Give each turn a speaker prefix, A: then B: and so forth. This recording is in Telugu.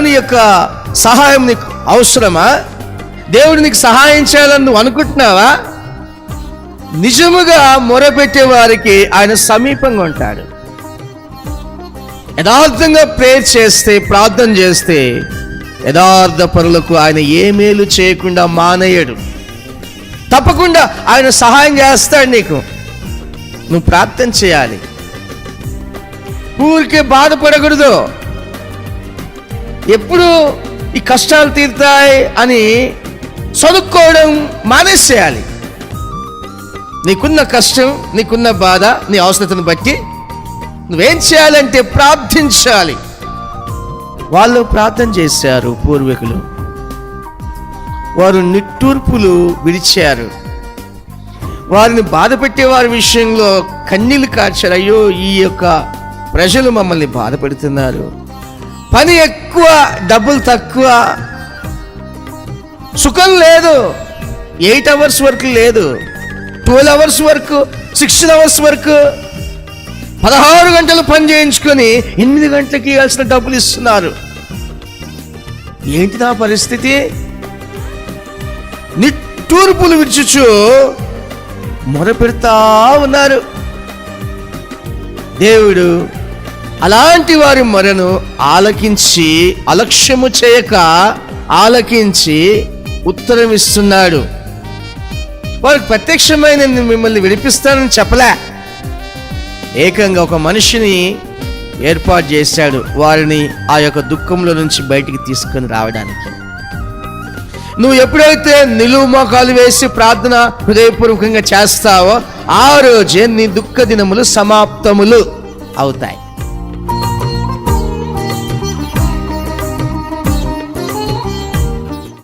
A: దేవుని యొక్క సహాయం నీకు అవసరమా? దేవుడు నీకు సహాయం చేయాలని నువ్వు అనుకుంటున్నావా? నిజముగా మొరపెట్టే వారికి ఆయన సమీపంగా ఉంటాడు. యథార్థంగా ప్రేర్ చేస్తే ప్రార్థన చేస్తే యథార్థ పరులకు ఆయన ఏ మేలు చేయకుండా మానేయడు. తప్పకుండా ఆయన సహాయం చేస్తాడు నీకు. నువ్వు ప్రార్థన చేయాలి. ఊరికే బాధపడకూడదు. ఎప్పుడు ఈ కష్టాలు తీరుతాయి అని చదువుకోవడం మానేసేయాలి. నీకున్న కష్టం నీకున్న బాధ నీ అవసరతను బట్టి నువ్వేం చేయాలంటే ప్రార్థించాలి. వాళ్ళు ప్రార్థన చేశారు పూర్వీకులు. వారు నిట్టూర్పులు విడిచారు. వారిని బాధ వారి విషయంలో కన్నీళ్ళు కార్చారు. అయ్యో ఈ యొక్క ప్రజలు మమ్మల్ని బాధ పెడుతున్నారు. పని ఎక్కువ డబ్బులు తక్కువ. సుఖం లేదు. ఎయిట్ అవర్స్ వర్క్ లేదు. Twelve hours work sixteen hours వరకు. పదహారు గంటలు పని చేయించుకొని ఎనిమిది గంటలకి ఇవ్వాల్సిన డబ్బులు ఇస్తున్నారు. ఏంటి నా పరిస్థితి? నిట్టూర్పులు విడుచుచు మొరపెడతా ఉన్నారు. దేవుడు అలాంటి వారి మొరను ఆలకించి అలక్ష్యము చేయక ఆలకించి ఉత్తరం ఇస్తున్నాడు. వారికి ప్రత్యక్షమైన మిమ్మల్ని విడిపిస్తానని చెప్పలే. ఏకంగా ఒక మనిషిని ఏర్పాటు చేశాడు. వారిని ఆ యొక్క దుఃఖంలో నుంచి బయటికి తీసుకొని రావడానికి. నువ్వు ఎప్పుడైతే నిలువు మోకాలు వేసి ప్రార్థన హృదయపూర్వకంగా చేస్తావో ఆ రోజే నీ దుఃఖ దినములు సమాప్తములు అవుతాయి.